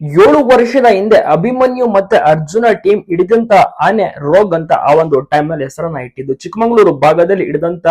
ಏಳು ವರ್ಷದ ಹಿಂದೆ ಅಭಿಮನ್ಯು ಮತ್ತೆ ಅರ್ಜುನ ಟೀಮ್ ಹಿಡಿದಂತ ಆನೆ ರೋಗ್ ಅಂತ ಆ ಒಂದು ಟೈಮ್ನಲ್ಲಿ ಹೆಸರನ್ನ ಇಟ್ಟಿದ್ದು. ಚಿಕ್ಕಮಗಳೂರು ಭಾಗದಲ್ಲಿ ಹಿಡಿದಂತ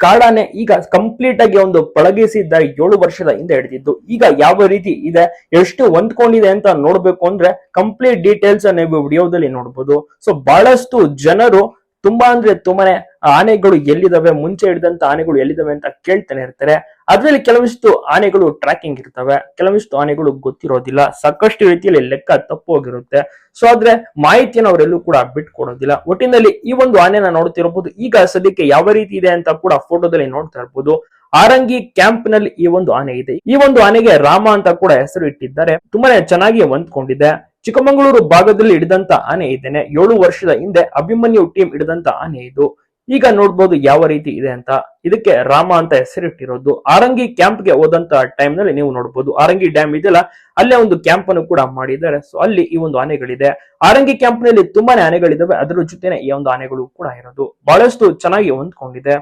ಕಾಡಾನೆ ಈಗ ಕಂಪ್ಲೀಟ್ ಆಗಿ ಒಂದು ಪಳಗಿಸಿದ್ದ ಏಳು ವರ್ಷದ ಹಿಂದೆ ಹಿಡಿದಿದ್ದು. ಈಗ ಯಾವ ರೀತಿ ಇದೆ, ಎಷ್ಟು ಹೊಂದ್ಕೊಂಡಿದೆ ಅಂತ ನೋಡ್ಬೇಕು ಅಂದ್ರೆ ಕಂಪ್ಲೀಟ್ ಡೀಟೇಲ್ಸ್ ನೀವು ವಿಡಿಯೋದಲ್ಲಿ ನೋಡ್ಬೋದು. ಸೊ ಬಹಳಷ್ಟು ಜನರು ತುಂಬಾ ಅಂದ್ರೆ ತುಂಬಾನೇ ಆನೆಗಳು ಎಲ್ಲಿದಾವೆ, ಮುಂಚೆ ಹಿಡಿದಂತ ಆನೆಗಳು ಎಲ್ಲಿದಾವೆ ಅಂತ ಕೇಳ್ತಾನೆ ಇರ್ತಾರೆ. ಅದ್ರಲ್ಲಿ ಕೆಲವಿಷ್ಟು ಆನೆಗಳು ಟ್ರ್ಯಾಕಿಂಗ್ ಇರ್ತವೆ. ಕೆಲವಿಷ್ಟು ಆನೆಗಳು ಗೊತ್ತಿರೋದಿಲ್ಲ. ಸಾಕಷ್ಟು ರೀತಿಯಲ್ಲಿ ಲೆಕ್ಕ ತಪ್ಪು ಹೋಗಿರುತ್ತೆ. ಸೊ ಆದ್ರೆ ಮಾಹಿತಿಯನ್ನು ಅವರೆಲ್ಲೂ ಕೂಡ ಬಿಟ್ಕೊಡೋದಿಲ್ಲ. ಒಟ್ಟಿನಲ್ಲಿ ಈ ಒಂದು ಆನೆನ ನೋಡ್ತಿರಬಹುದು ಈಗ ಸದ್ಯಕ್ಕೆ ಯಾವ ರೀತಿ ಇದೆ ಅಂತ ಕೂಡ ಫೋಟೋದಲ್ಲಿ ನೋಡ್ತಾ ಇರ್ಬೋದು. ಆರಂಗಿ ಕ್ಯಾಂಪ್ನಲ್ಲಿ ಈ ಒಂದು ಆನೆ ಇದೆ. ಈ ಒಂದು ಆನೆಗೆ ರಾಮ ಅಂತ ಕೂಡ ಹೆಸರು ಇಟ್ಟಿದ್ದಾರೆ. ತುಂಬಾನೇ ಚೆನ್ನಾಗಿ ಹೊಂದ್ಕೊಂಡಿದೆ. ಚಿಕ್ಕಮಗಳೂರು ಭಾಗದಲ್ಲಿ ಹಿಡಿದಂತ ಆನೆ ಇದ್ದೇನೆ ಏಳು ವರ್ಷದ ಹಿಂದೆ ಅಭಿಮನ್ಯು ಟೀಮ್ ಹಿಡಿದಂತ ಆನೆ ಇದು. ಈಗ ನೋಡ್ಬೋದು ಯಾವ ರೀತಿ ಇದೆ ಅಂತ. ಇದಕ್ಕೆ ರಾಮ ಅಂತ ಹೆಸರಿಟ್ಟಿರೋದು. ಆರಂಗಿ ಕ್ಯಾಂಪ್ಗೆ ಹೋದಂತ ಟೈಮ್ನಲ್ಲಿ ನೀವು ನೋಡ್ಬೋದು. ಆರಂಗಿ ಡ್ಯಾಮ್ ಇದೆಯಲ್ಲ, ಅಲ್ಲೇ ಒಂದು ಕ್ಯಾಂಪ್ ಅನ್ನು ಕೂಡ ಮಾಡಿದ್ದಾರೆ. ಸೊ ಅಲ್ಲಿ ಈ ಒಂದು ಆನೆಗಳಿದೆ. ಆರಂಗಿ ಕ್ಯಾಂಪ್ನಲ್ಲಿ ತುಂಬಾನೇ ಆನೆಗಳಿದಾವೆ. ಅದರ ಜೊತೆನೆ ಈ ಒಂದು ಆನೆಗಳು ಕೂಡ ಇರೋದು. ಬಹಳಷ್ಟು ಚೆನ್ನಾಗಿ ಹೊಂದ್ಕೊಂಡಿದೆ.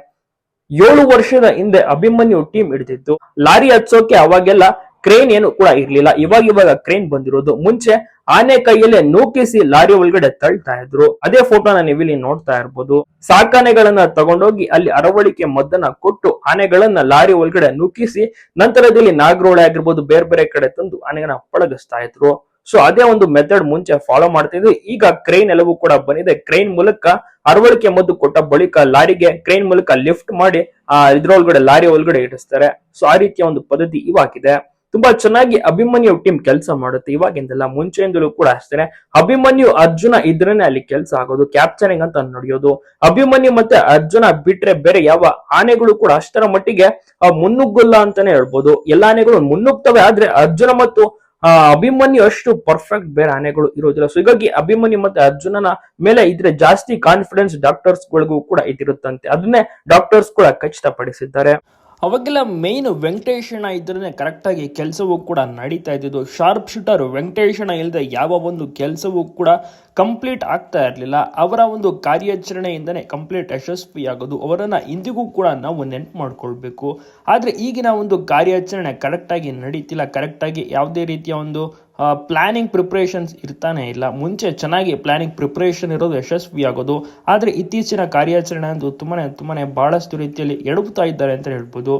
ಏಳು ವರ್ಷದ ಹಿಂದೆ ಅಭಿಮನ್ಯು ಟೀಮ್ ಹಿಡಿದಿತ್ತು. ಲಾರಿ ಹಚ್ಚೋಕೆ ಅವಾಗೆಲ್ಲ ಕ್ರೇನ್ ಏನು ಕೂಡ ಇರ್ಲಿಲ್ಲ. ಇವಾಗ ಇವಾಗ ಕ್ರೇನ್ ಬಂದಿರೋದು. ಮುಂಚೆ ಆನೆ ಕೈಯಲ್ಲೇ ನೂಕಿಸಿ ಲಾರಿ ಒಳಗಡೆ ತಳ್ತಾ ಇದ್ರು. ಅದೇ ಫೋಟೋನ ನೀವಿಲ್ಲಿ ನೋಡ್ತಾ ಇರ್ಬೋದು. ಸಾಕಾನೆಗಳನ್ನ ತಗೊಂಡೋಗಿ ಅಲ್ಲಿ ಅರವಳಿಕೆ ಮದ್ದನ್ನ ಕೊಟ್ಟು ಆನೆಗಳನ್ನ ಲಾರಿ ಒಳಗಡೆ ನೂಕಿಸಿ ನಂತರದಲ್ಲಿ ನಾಗರೋಳೆ ಆಗಿರ್ಬೋದು ಬೇರೆ ಬೇರೆ ಕಡೆ ತಂದು ಆನೆಗಳನ್ನ ಪಳಗಿಸ್ತಾ ಇದ್ರು. ಸೊ ಅದೇ ಒಂದು ಮೆಥಡ್ ಮುಂಚೆ ಫಾಲೋ ಮಾಡ್ತಿದ್ವಿ ಈಗ ಕ್ರೈನ್ ಎಲ್ಲವೂ ಕೂಡ ಬಂದಿದೆ. ಕ್ರೈನ್ ಮೂಲಕ ಅರವಳಿಕೆ ಮದ್ದು ಕೊಟ್ಟ ಬಳಿಕ ಲಾರಿಗೆ ಕ್ರೈನ್ ಮೂಲಕ ಲಿಫ್ಟ್ ಮಾಡಿ, ಆ ಇದ್ರೊಳಗಡೆ ಲಾರಿ ಒಳಗಡೆ ಇಡಿಸ್ತಾರೆ. ಸೊ ಆ ರೀತಿಯ ಒಂದು ಪದ್ಧತಿ ಇವಾಗಿದೆ. ತುಂಬಾ ಚೆನ್ನಾಗಿ ಅಭಿಮನ್ಯು ಟೀಮ್ ಕೆಲಸ ಮಾಡುತ್ತೆ. ಇವಾಗಿಂದೆಲ್ಲ ಮುಂಚೆಯಿಂದಲೂ ಕೂಡ ಅಷ್ಟೇ ಅಭಿಮನ್ಯು, ಅರ್ಜುನ ಇದ್ರೇನೆ ಅಲ್ಲಿ ಕೆಲಸ ಆಗೋದು ಕ್ಯಾಪ್ಚರಿಂಗ್ ಅಂತ ನಡೆಯೋದು. ಅಭಿಮನ್ಯು ಮತ್ತೆ ಅರ್ಜುನ ಬಿಟ್ರೆ ಬೇರೆ ಯಾವ ಆನೆಗಳು ಕೂಡ ಅಷ್ಟರ ಮಟ್ಟಿಗೆ ಮುನ್ನುಗ್ಗಲ್ಲ ಅಂತಾನೆ ಹೇಳ್ಬೋದು. ಎಲ್ಲ ಆನೆಗಳು ಮುನ್ನುಗ್ತವೆ ಆದ್ರೆ ಅರ್ಜುನ ಮತ್ತು, ಆ, ಅಭಿಮನ್ಯು ಅಷ್ಟು ಪರ್ಫೆಕ್ಟ್ ಬೇರೆ ಆನೆಗಳು ಇರೋದಿಲ್ಲ. ಸೊ ಹೀಗಾಗಿ ಅಭಿಮನ್ಯು ಮತ್ತೆ ಅರ್ಜುನನ ಮೇಲೆ ಇದ್ರೆ ಜಾಸ್ತಿ ಕಾನ್ಫಿಡೆನ್ಸ್ ಡಾಕ್ಟರ್ಸ್ ಗಳಿಗೂ ಕೂಡ ಇದಿರುತ್ತಂತೆ. ಅದನ್ನೇ ಡಾಕ್ಟರ್ಸ್ ಕೂಡ ಖಚಿತಪಡಿಸಿದ್ದಾರೆ. ಅವಾಗೆಲ್ಲ ಮೇನ್ ವೆಂಕಟೇಶಣ್ಣ ಇದ್ರೇ ಕರೆಕ್ಟಾಗಿ ಕೆಲಸವೂ ಕೂಡ ನಡೀತಾ ಇದ್ದಿದ್ದು. ಶಾರ್ಪ್ ಶೂಟರ್ ವೆಂಕಟೇಶಣ್ಣ ಇಲ್ಲದೆ ಯಾವ ಒಂದು ಕೆಲಸವೂ ಕೂಡ ಕಂಪ್ಲೀಟ್ ಆಗ್ತಾ ಇರಲಿಲ್ಲ. ಅವರ ಒಂದು ಕಾರ್ಯಾಚರಣೆಯಿಂದನೇ ಕಂಪ್ಲೀಟ್ ಯಶಸ್ವಿಯಾಗೋದು. ಅವರನ್ನು ಇಂದಿಗೂ ಕೂಡ ನಾವು ನೆನ್ಪು ಮಾಡಿಕೊಳ್ಬೇಕು. ಆದರೆ ಈಗಿನ ಒಂದು ಕಾರ್ಯಾಚರಣೆ ಕರೆಕ್ಟಾಗಿ ನಡೀತಿಲ್ಲ. ಕರೆಕ್ಟಾಗಿ ಯಾವುದೇ ರೀತಿಯ ಒಂದು ಪ್ಲಾನಿಂಗ್ ಪ್ರಿಪ್ರೇಷನ್ಸ್ ಇರ್ತಾನೆ ಇಲ್ಲ. ಮುಂಚೆ ಚೆನ್ನಾಗಿ ಪ್ಲಾನಿಂಗ್ ಪ್ರಿಪ್ರೇಷನ್ ಇರೋದು ಯಶಸ್ವಿ ಆಗೋದು ಆದರೆ ಇತ್ತೀಚಿನ ಕಾರ್ಯಾಚರಣೆ ಅಂದು ತುಂಬಾ ತುಂಬಾ ಭಾಳಷ್ಟು ರೀತಿಯಲ್ಲಿ ಎಡವುತ್ತಾ ಇದ್ದಾರೆ ಅಂತ ಹೇಳ್ಬೋದು.